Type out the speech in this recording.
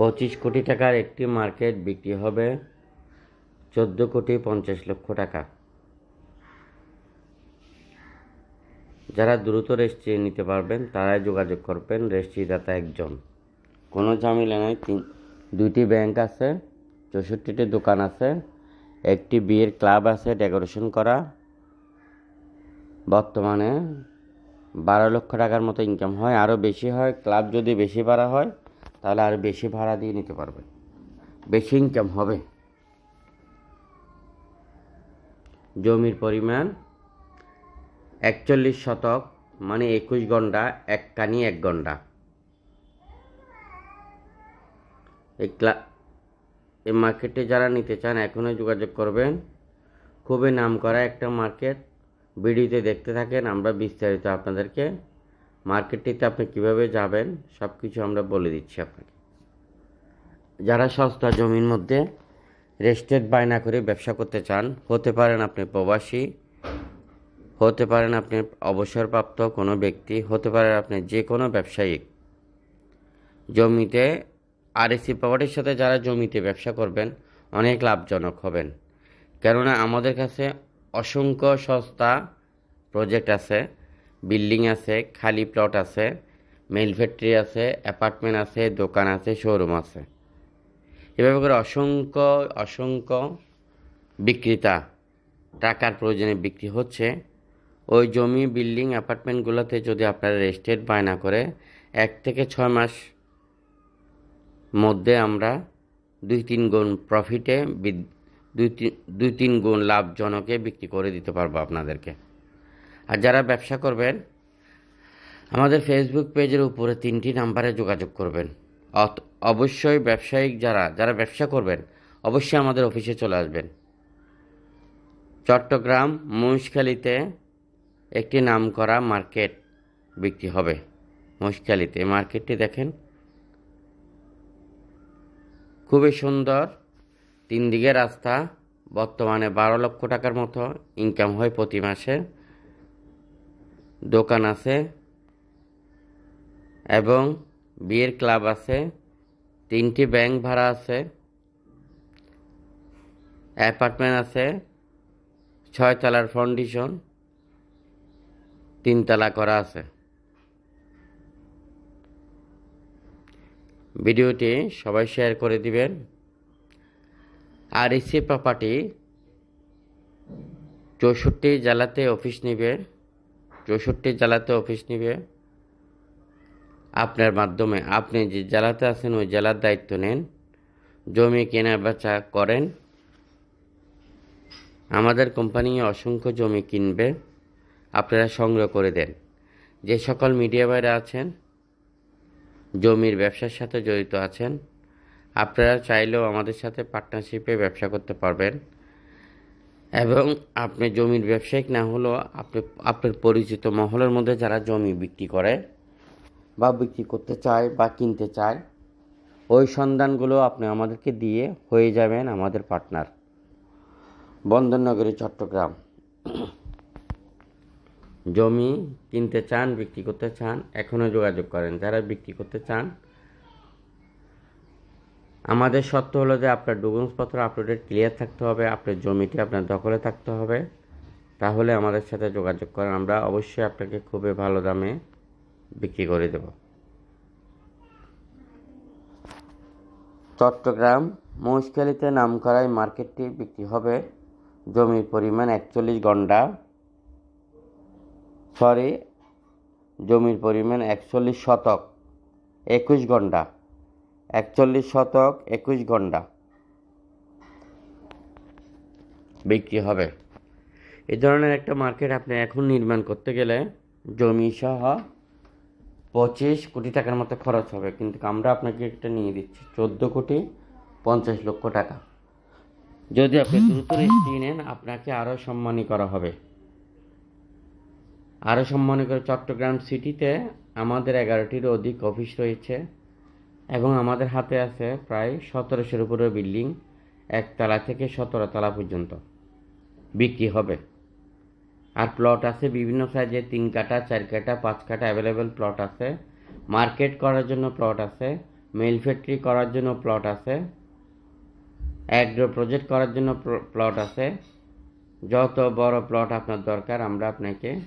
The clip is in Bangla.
পঁচিশ কোটি টাকার একটি মার্কেট বিক্রি হবে চোদ্দ কোটি পঞ্চাশ লক্ষ টাকা। যারা দ্রুত রেজিস্ট্রি নিতে পারবেন, তারাই যোগাযোগ করবেন, রেজিস্ট্রিদাতা একজন। কোনো ঝামেলা নেই, তিন, দুইটি ব্যাংক আছে, চৌষট্টিটি দোকান আছে, একটি বিয়ের ক্লাব আছে, ডেকোরেশন করা। বর্তমানে বারো লক্ষ টাকার মতো ইনকাম হয় আরও বেশি হয়, ক্লাব যদি বেশি ভাড়া হয় তাহলে আর বেশি ভাড়া দিয়ে নিতে পারবে। বেশি ইনকাম হবে। জমির পরিমাণ একচল্লিশ শতক মানে একুশ ঘণ্টা এক কানি, এক ঘণ্টা এই ক্লা, এই মার্কেটে যারা নিতে চান, এখনই যোগাযোগ করবেন। খুবই নাম করা একটা মার্কেট। ভিডিওতে দেখতে থাকেন, আমরা বিস্তারিত আপনাদেরকে মার্কেটটিতে আপনি কীভাবে যাবেন সব কিছু আমরা বলে দিচ্ছি আপনাকে। যারা সস্তা জমির মধ্যে রেস্টেড বায়না করে ব্যবসা করতে চান, হতে পারেন আপনি প্রবাসী, হতে পারেন আপনি অবসরপ্রাপ্ত কোনো ব্যক্তি, হতে পারেন আপনি যে কোনো ব্যবসায়িক জমিতে আরএসি প্রপার্টির সাথে যারা জমিতে ব্যবসা করবেন, অনেক লাভজনক হবেন। কেননা আমাদের কাছে অসংখ্য সস্তা প্রজেক্ট আছে। বিল্ডিং আছে, খালি প্লট আছে মেল ফ্যাক্টরি আছে, অ্যাপার্টমেন্ট আছে, দোকান আছে, শোরুম আছে। এভাবে করে অসংখ্য অসংখ্য বিক্রেতা টাকার প্রয়োজনে বিক্রি হচ্ছে। ওই জমি, বিল্ডিং, অ্যাপার্টমেন্টগুলোতে যদি আপনারা রেস্টেড বায়না করে, এক থেকে ছয় মাস মধ্যে আমরা দুই তিন গুণ প্রফিটে দুই তিন গুণ লাভজনকে বিক্রি করে দিতে পারব আপনাদেরকে। আর যারা ব্যবসা করবেন, আমাদের ফেসবুক পেজের উপরে তিনটি নাম্বারে যোগাযোগ করবেন। অবশ্যই ব্যবসায়িক যারা যারা ব্যবসা করবেন, অবশ্যই আমাদের অফিসে চলে আসবেন। চট্টগ্রাম মহিষখালীতে একটি নামকরা মার্কেট বিক্রি হবে। মহিষখালীতে মার্কেটটি দেখেন। খুবই সুন্দর। তিন দিকে রাস্তা, বর্তমানে বারো লক্ষ টাকার মতো ইনকাম হয় প্রতি মাসে। দোকান আছে এবং বিয়ের ক্লাব আছে, তিনটি ব্যাংক ভাড়া আছে, অ্যাপার্টমেন্ট আছে, ছয়তলার ফাউন্ডেশন, তিনতলা করা আছে। ভিডিওটি সবাই শেয়ার করে দিবেন। আর এসি প্রপার্টি চৌষট্টি জেলাতে অফিস নিবে। চৌষট্টি জেলাতে অফিস নিবে। আপনার মাধ্যমে আপনি যে জেলাতে আছেন, ওই জেলার দায়িত্ব নেন। জমি কেনা বেচা করেন। আমাদের কোম্পানি অসংখ্য জমি কিনবে। আপনারা সংগ্রহ করে দেন। যে সকল মিডিয়া বাইরে আছেন, জমির ব্যবসার সাথে জড়িত আছেন, আপনারা চাইলেও আমাদের সাথে পার্টনারশিপে ব্যবসা করতে পারবেন। এবং আপনি জমির ব্যবসায়িক না হলেও আপনি, আপনার পরিচিত মহলের মধ্যে যারা জমি বিক্রি করে বা বিক্রি করতে চায় বা কিনতে চায়, ওই সন্ধানগুলো আপনি আমাদেরকে দিয়ে হয়ে যাবেন আমাদের পার্টনার। বন্দরনগরী, চট্টগ্রাম। জমি কিনতে চান, বিক্রি করতে চান এখনও যোগাযোগ করেন। যারা বিক্রি করতে চান আমাদের শর্ত হলো যে আপনার ডকুমেন্টসপত্র আপলোডেড ক্লিয়ার থাকতে হবে, আপনার জমিটি আপনার দখলে থাকতে হবে। তাহলে আমাদের সাথে যোগাযোগ করেন, আমরা অবশ্যই আপনাকে খুবই ভালো দামে বিক্রি করে দেব। চট্টগ্রাম মহিষখালীতে নাম করায় মার্কেটটি বিক্রি হবে। জমির পরিমাণ একচল্লিশ ঘণ্টা সরি, জমির পরিমাণ একচল্লিশ শতক, একুশ ঘণ্টা একচল্লিশ শতক একুশ ঘণ্টা। বিক্রি হবে। এ ধরনের একটা মার্কেট আপনি এখন নির্মাণ করতে গেলে জমি সহ পঁচিশ কোটি টাকার মতো খরচ হবে। কিন্তু আমরা আপনাকে একটা নিয়ে দিচ্ছি, চোদ্দ কোটি পঞ্চাশ লক্ষ টাকা। যদি আপনি দ্রুত রেজিস্ট্রি নেন, আপনাকে আরও সম্মানী করা হবে। আরও সম্মানী করে চট্টগ্রাম সিটিতে আমাদের এগারোটির অধিক অফিস রয়েছে। এবং আমাদের হাতে আছে প্রায় সতেরোশোর উপরে বিল্ডিং একতলা থেকে সতেরো তলা পর্যন্ত। বিক্রি হবে। আর প্লট আছে বিভিন্ন সাইজে তিন কাটা চার কাটা পাঁচ কাটা অ্যাভেলেবেল প্লট আছে। মার্কেট করার জন্য প্লট আছে। মিল ফ্যাক্টরি করার জন্য প্লট আছে। অ্যাগ্রো প্রজেক্ট করার জন্য প্লট আছে। যত বড় প্লট আপনার দরকার, আমরা আপনাকে